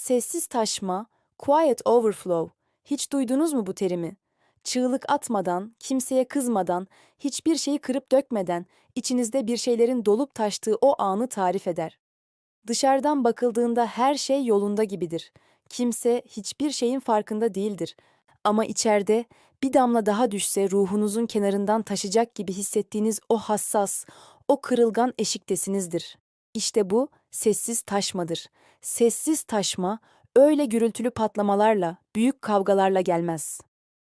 Sessiz taşma, quiet overflow. Hiç duydunuz mu bu terimi? Çığlık atmadan, kimseye kızmadan, hiçbir şeyi kırıp dökmeden, içinizde bir şeylerin dolup taştığı o anı tarif eder. Dışarıdan bakıldığında her şey yolunda gibidir. Kimse hiçbir şeyin farkında değildir. Ama içeride bir damla daha düşse ruhunuzun kenarından taşacak gibi hissettiğiniz o hassas, o kırılgan eşiktesinizdir. İşte bu sessiz taşmadır. Sessiz taşma öyle gürültülü patlamalarla, büyük kavgalarla gelmez.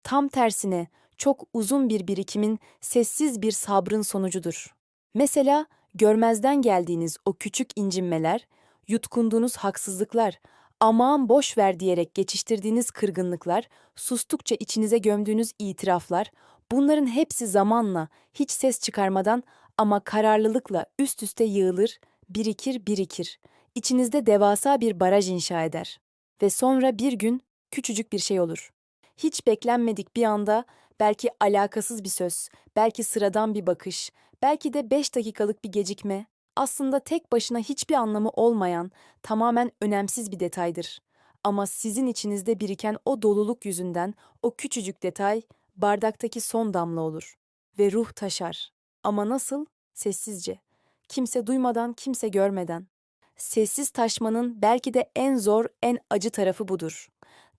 Tam tersine çok uzun bir birikimin sessiz bir sabrın sonucudur. Mesela görmezden geldiğiniz o küçük incinmeler, yutkunduğunuz haksızlıklar, aman boş ver diyerek geçiştirdiğiniz kırgınlıklar, sustukça içinize gömdüğünüz itiraflar, bunların hepsi zamanla, hiç ses çıkarmadan ama kararlılıkla üst üste yığılır, birikir birikir. İçinizde devasa bir baraj inşa eder. Ve sonra bir gün küçücük bir şey olur. Hiç beklenmedik bir anda belki alakasız bir söz, belki sıradan bir bakış, belki de beş dakikalık bir gecikme, aslında tek başına hiçbir anlamı olmayan, tamamen önemsiz bir detaydır. Ama sizin içinizde biriken o doluluk yüzünden o küçücük detay bardaktaki son damla olur ve ruh taşar. Ama nasıl? Sessizce. Kimse duymadan, kimse görmeden. Sessiz taşmanın belki de en zor, en acı tarafı budur.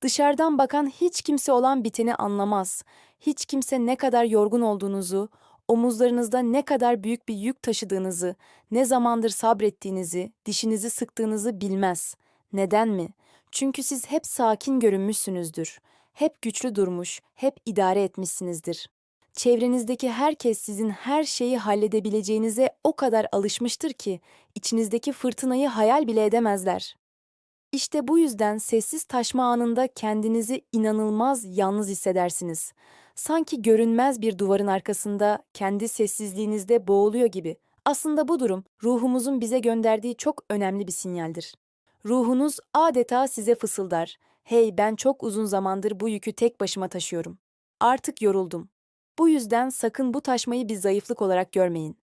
Dışarıdan bakan hiç kimse olan biteni anlamaz. Hiç kimse ne kadar yorgun olduğunuzu, omuzlarınızda ne kadar büyük bir yük taşıdığınızı, ne zamandır sabrettiğinizi, dişinizi sıktığınızı bilmez. Neden mi? Çünkü siz hep sakin görünmüşsünüzdür. Hep güçlü durmuş, hep idare etmişsinizdir. Çevrenizdeki herkes sizin her şeyi halledebileceğinize o kadar alışmıştır ki içinizdeki fırtınayı hayal bile edemezler. İşte bu yüzden sessiz taşma anında kendinizi inanılmaz yalnız hissedersiniz. Sanki görünmez bir duvarın arkasında kendi sessizliğinizde boğuluyor gibi. Aslında bu durum ruhumuzun bize gönderdiği çok önemli bir sinyaldir. Ruhunuz adeta size fısıldar. Hey ben çok uzun zamandır bu yükü tek başıma taşıyorum. Artık yoruldum. Bu yüzden sakın bu taşmayı bir zayıflık olarak görmeyin.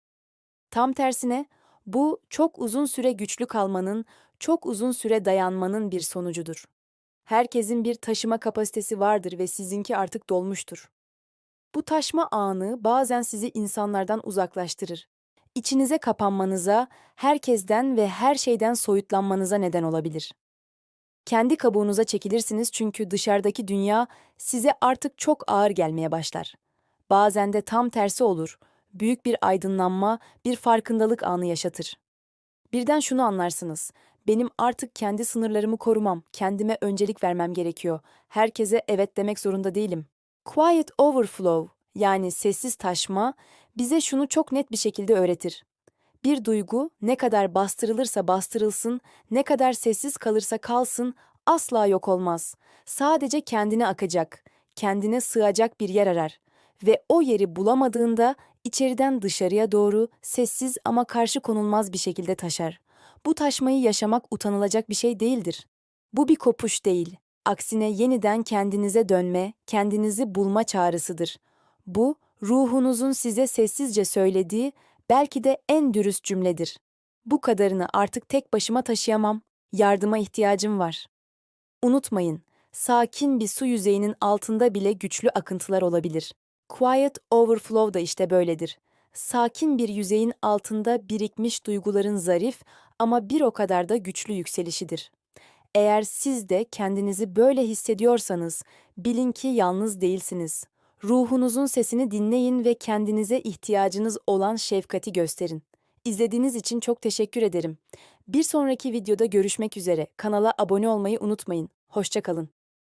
Tam tersine bu çok uzun süre güçlü kalmanın, çok uzun süre dayanmanın bir sonucudur. Herkesin bir taşıma kapasitesi vardır ve sizinki artık dolmuştur. Bu taşma anı bazen sizi insanlardan uzaklaştırır. İçinize kapanmanıza, herkesten ve her şeyden soyutlanmanıza neden olabilir. Kendi kabuğunuza çekilirsiniz çünkü dışarıdaki dünya size artık çok ağır gelmeye başlar. Bazen de tam tersi olur. Büyük bir aydınlanma, bir farkındalık anı yaşatır. Birden şunu anlarsınız. Benim artık kendi sınırlarımı korumam, kendime öncelik vermem gerekiyor. Herkese evet demek zorunda değilim. Quiet overflow yani sessiz taşma bize şunu çok net bir şekilde öğretir. Bir duygu ne kadar bastırılırsa bastırılsın, ne kadar sessiz kalırsa kalsın asla yok olmaz. Sadece kendine akacak, kendine sığacak bir yer arar ve o yeri bulamadığında içeriden dışarıya doğru sessiz ama karşı konulmaz bir şekilde taşar. Bu taşmayı yaşamak utanılacak bir şey değildir. Bu bir kopuş değil. Aksine yeniden kendinize dönme, kendinizi bulma çağrısıdır. Bu, ruhunuzun size sessizce söylediği belki de en dürüst cümledir. Bu kadarını artık tek başıma taşıyamam, yardıma ihtiyacım var. Unutmayın, sakin bir su yüzeyinin altında bile güçlü akıntılar olabilir. Quiet overflow da işte böyledir. Sakin bir yüzeyin altında birikmiş duyguların zarif ama bir o kadar da güçlü yükselişidir. Eğer siz de kendinizi böyle hissediyorsanız, bilin ki yalnız değilsiniz. Ruhunuzun sesini dinleyin ve kendinize ihtiyacınız olan şefkati gösterin. İzlediğiniz için çok teşekkür ederim. Bir sonraki videoda görüşmek üzere. Kanala abone olmayı unutmayın. Hoşçakalın.